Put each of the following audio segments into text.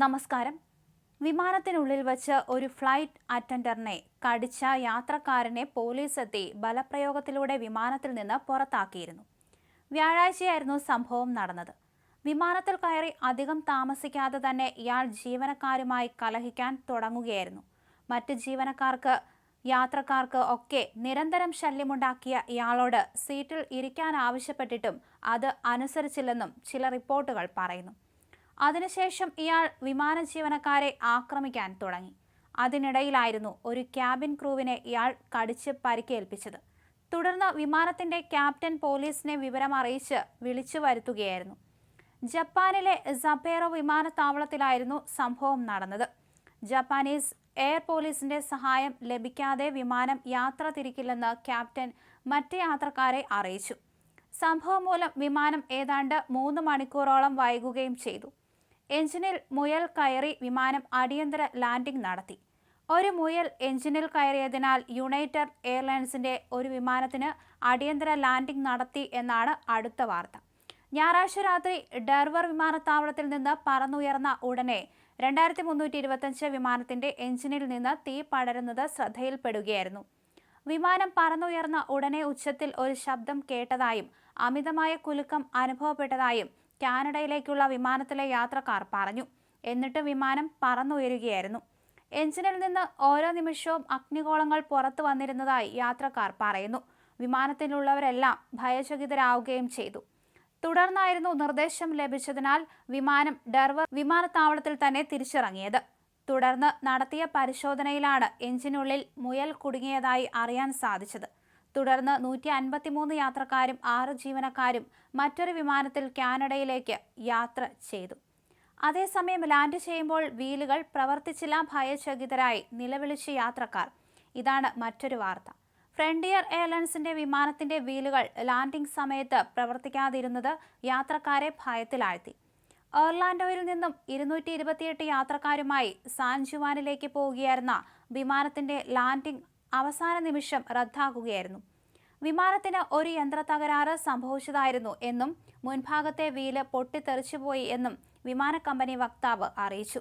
നമസ്കാരം. വിമാനത്തിനുള്ളിൽ വച്ച് ഒരു ഫ്ലൈറ്റ് അറ്റൻഡറിനെ കടിച്ച യാത്രക്കാരനെ പോലീസ് എത്തി ബലപ്രയോഗത്തിലൂടെ വിമാനത്തിൽ നിന്ന് പുറത്താക്കിയിരുന്നു. വ്യാഴാഴ്ചയായിരുന്നു സംഭവം നടന്നത്. വിമാനത്തിൽ കയറി അധികം താമസിക്കാതെ തന്നെ ഇയാൾ ജീവനക്കാരുമായി കലഹിക്കാൻ തുടങ്ങുകയായിരുന്നു. മറ്റ് ജീവനക്കാർക്ക് യാത്രക്കാർക്ക് ഒക്കെ നിരന്തരം ശല്യമുണ്ടാക്കിയ ഇയാളോട് സീറ്റിൽ ഇരിക്കാൻ ആവശ്യപ്പെട്ടിട്ടും അത് അനുസരിച്ചില്ലെന്നും ചില റിപ്പോർട്ടുകൾ പറയുന്നു. അതിനുശേഷം ഇയാൾ വിമാന ജീവനക്കാരെ ആക്രമിക്കാൻ തുടങ്ങി. അതിനിടയിലായിരുന്നു ഒരു ക്യാബിൻ ക്രൂവിനെ ഇയാൾ കടിച്ച് പരിക്കേൽപ്പിച്ചത്. തുടർന്ന് വിമാനത്തിന്റെ ക്യാപ്റ്റൻ പോലീസിനെ വിവരം അറിയിച്ച് വിളിച്ചു വരുത്തുകയായിരുന്നു. ജപ്പാനിലെ സപ്പേറോ വിമാനത്താവളത്തിലായിരുന്നു സംഭവം നടന്നത്. ജപ്പാനീസ് എയർ പോലീസിന്റെ സഹായം ലഭിക്കാതെ വിമാനം യാത്ര തിരിക്കില്ലെന്ന് ക്യാപ്റ്റൻ മറ്റ് യാത്രക്കാരെ അറിയിച്ചു. സംഭവം മൂലം വിമാനം ഏതാണ്ട് മൂന്ന് മണിക്കൂറോളം വൈകുകയും ചെയ്തു. എഞ്ചിനിൽ മുയൽ കയറി വിമാനം അടിയന്തര ലാൻഡിംഗ് നടത്തി. ഒരു മുയൽ എഞ്ചിനിൽ കയറിയതിനാൽ യുണൈറ്റഡ് എയർലൈൻസിന്റെ ഒരു വിമാനത്തിന് അടിയന്തര ലാൻഡിംഗ് നടത്തി എന്നാണ് അടുത്ത വാർത്ത. ഞായറാഴ്ച രാത്രി ഡെർവർ വിമാനത്താവളത്തിൽ നിന്ന് പറന്നുയർന്ന ഉടനെ രണ്ടായിരത്തി മുന്നൂറ്റി ഇരുപത്തഞ്ച് വിമാനത്തിന്റെ എഞ്ചിനിൽ നിന്ന് തീ പടരുന്നത് ശ്രദ്ധയിൽപ്പെടുകയായിരുന്നു. വിമാനം പറന്നുയർന്ന ഉടനെ ഉച്ചത്തിൽ ഒരു ശബ്ദം കേട്ടതായും അമിതമായ കുലുക്കം അനുഭവപ്പെട്ടതായും കാനഡയിലേക്കുള്ള വിമാനത്തിലെ യാത്രക്കാർ പറഞ്ഞു. എന്നിട്ട് വിമാനം പറന്നുയരുകയായിരുന്നു. എഞ്ചിനിൽ നിന്ന് ഓരോ നിമിഷവും അഗ്നിഗോളങ്ങൾ പുറത്തു വന്നിരുന്നതായി യാത്രക്കാർ പറയുന്നു. വിമാനത്തിലുള്ളവരെല്ലാം ഭയചകിതരാവുകയും ചെയ്തു. തുടർന്നായിരുന്നു നിർദ്ദേശം ലഭിച്ചതിനാൽ വിമാനം ഡർവർ വിമാനത്താവളത്തിൽ തന്നെ തിരിച്ചിറങ്ങിയത്. തുടർന്ന് നടത്തിയ പരിശോധനയിലാണ് എഞ്ചിനുള്ളിൽ മുയൽ കുടുങ്ങിയതായി അറിയാൻ സാധിച്ചത്. തുടർന്ന് നൂറ്റി അൻപത്തിമൂന്ന് യാത്രക്കാരും ആറ് ജീവനക്കാരും മറ്റൊരു വിമാനത്തിൽ കാനഡയിലേക്ക് യാത്ര ചെയ്തു. അതേസമയം ലാൻഡ് ചെയ്യുമ്പോൾ വീലുകൾ പ്രവർത്തിച്ചില്ല ഭയചകിതരായി നിലവിളിച്ച് യാത്രക്കാർ. ഇതാണ് മറ്റൊരു വാർത്ത. ഫ്രണ്ടിയർ എയർലൈൻസിന്റെ വിമാനത്തിന്റെ വീലുകൾ ലാൻഡിംഗ് സമയത്ത് പ്രവർത്തിക്കാതിരുന്നത് യാത്രക്കാരെ ഭയത്തിലാഴ്ത്തി. ഓർലാൻഡോയിൽ നിന്നും ഇരുന്നൂറ്റി ഇരുപത്തിയെട്ട് യാത്രക്കാരുമായി സാൻ ജുവാനിലേക്ക് പോവുകയായിരുന്ന വിമാനത്തിന്റെ ലാൻഡിംഗ് അവസാന നിമിഷം റദ്ദാക്കുകയായിരുന്നു. വിമാനത്തിന് ഒരു യന്ത്ര തകരാറ് സംഭവിച്ചതായിരുന്നു എന്നും മുൻഭാഗത്തെ വീൽ പൊട്ടിത്തെറിച്ചുപോയി എന്നും വിമാന കമ്പനി വക്താവ് അറിയിച്ചു.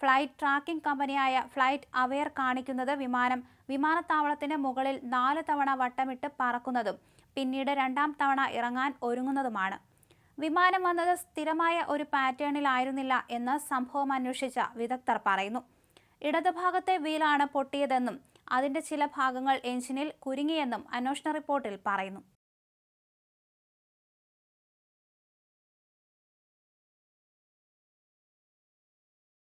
ഫ്ലൈറ്റ് ട്രാക്കിംഗ് കമ്പനിയായ ഫ്ലൈറ്റ് അവെയർ കാണിക്കുന്നത് വിമാനം വിമാനത്താവളത്തിന് മുകളിൽ നാല് തവണ വട്ടമിട്ട് പറക്കുന്നതും പിന്നീട് രണ്ടാം തവണ ഇറങ്ങാൻ ഒരുങ്ങുന്നതുമാണ്. വിമാനം വന്നത് സ്ഥിരമായ ഒരു പാറ്റേണിലായിരുന്നില്ല എന്ന് സംഭവം അന്വേഷിച്ച വിദഗ്ധർ പറയുന്നു. ഇടതുഭാഗത്തെ വീലാണ് പൊട്ടിയതെന്നും അതിന്റെ ചില ഭാഗങ്ങൾ എഞ്ചിനിൽ കുരുങ്ങിയെന്നും അന്വേഷണ റിപ്പോർട്ടിൽ പറയുന്നു